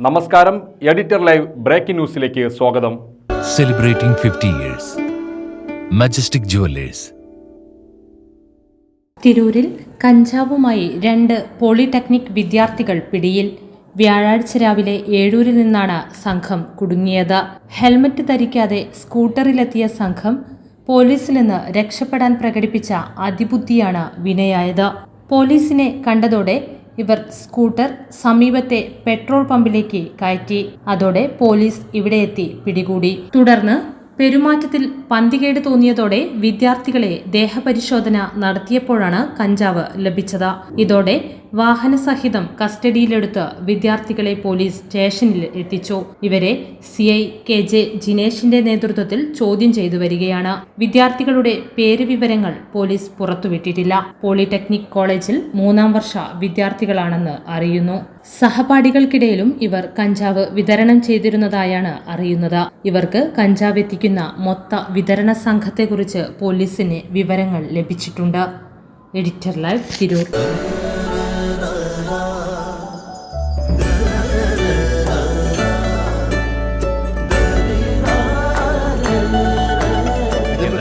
നമസ്കാരം editor live breaking ന്യൂസിലേക്ക് സ്വാഗതം. Celebrating fifty years majestic jewellers തിരൂരിൽ കഞ്ചാവുമായി രണ്ട് പോളിടെക്നിക് വിദ്യാർത്ഥികൾ പിടിയിൽ. വ്യാഴാഴ്ച രാവിലെ ഏഴൂരിൽ നിന്നാണ് സംഘം കുടുങ്ങിയത്. ഹെൽമറ്റ് ധരിക്കാതെ സ്കൂട്ടറിലെത്തിയ സംഘം പോലീസിൽ നിന്ന് രക്ഷപ്പെടാൻ പ്രകടിപ്പിച്ച അതിബുദ്ധിയാണ് വിനയായത്. പോലീസിനെ കണ്ടതോടെ ഇവർ സ്കൂട്ടർ സമീപത്തെ പെട്രോൾ പമ്പിലേക്ക് കയറ്റി. അതോടെ പോലീസ് ഇവിടെ എത്തി പിടികൂടി. തുടർന്ന് പെരുമാറ്റത്തിൽ പന്തികേട് തോന്നിയതോടെ വിദ്യാർത്ഥികളെ ദേഹപരിശോധന നടത്തിയപ്പോഴാണ് കഞ്ചാവ് ലഭിച്ചത്. ഇതോടെ വാഹനസഹിതം കസ്റ്റഡിയിലെടുത്ത് വിദ്യാർത്ഥികളെ പോലീസ് സ്റ്റേഷനിൽ എത്തിച്ചു. ഇവരെ സി ഐ കെ ജെ ജിനേഷിന്റെ നേതൃത്വത്തിൽ ചോദ്യം ചെയ്തു വരികയാണ്. വിദ്യാർത്ഥികളുടെ പേര് വിവരങ്ങൾ പോലീസ് പുറത്തുവിട്ടിട്ടില്ല. പോളിടെക്നിക് കോളേജിൽ മൂന്നാം വർഷ വിദ്യാർത്ഥികളാണെന്ന് അറിയുന്നു. സഹപാഠികൾക്കിടയിലും ഇവർ കഞ്ചാവ് വിതരണം ചെയ്തിരുന്നതായാണ് അറിയുന്നത്. ഇവർക്ക് കഞ്ചാവ് എത്തിക്കുന്ന മൊത്ത വിതരണ സംഘത്തെക്കുറിച്ച് പോലീസിന് വിവരങ്ങൾ ലഭിച്ചിട്ടുണ്ട്. Editor life Tirur.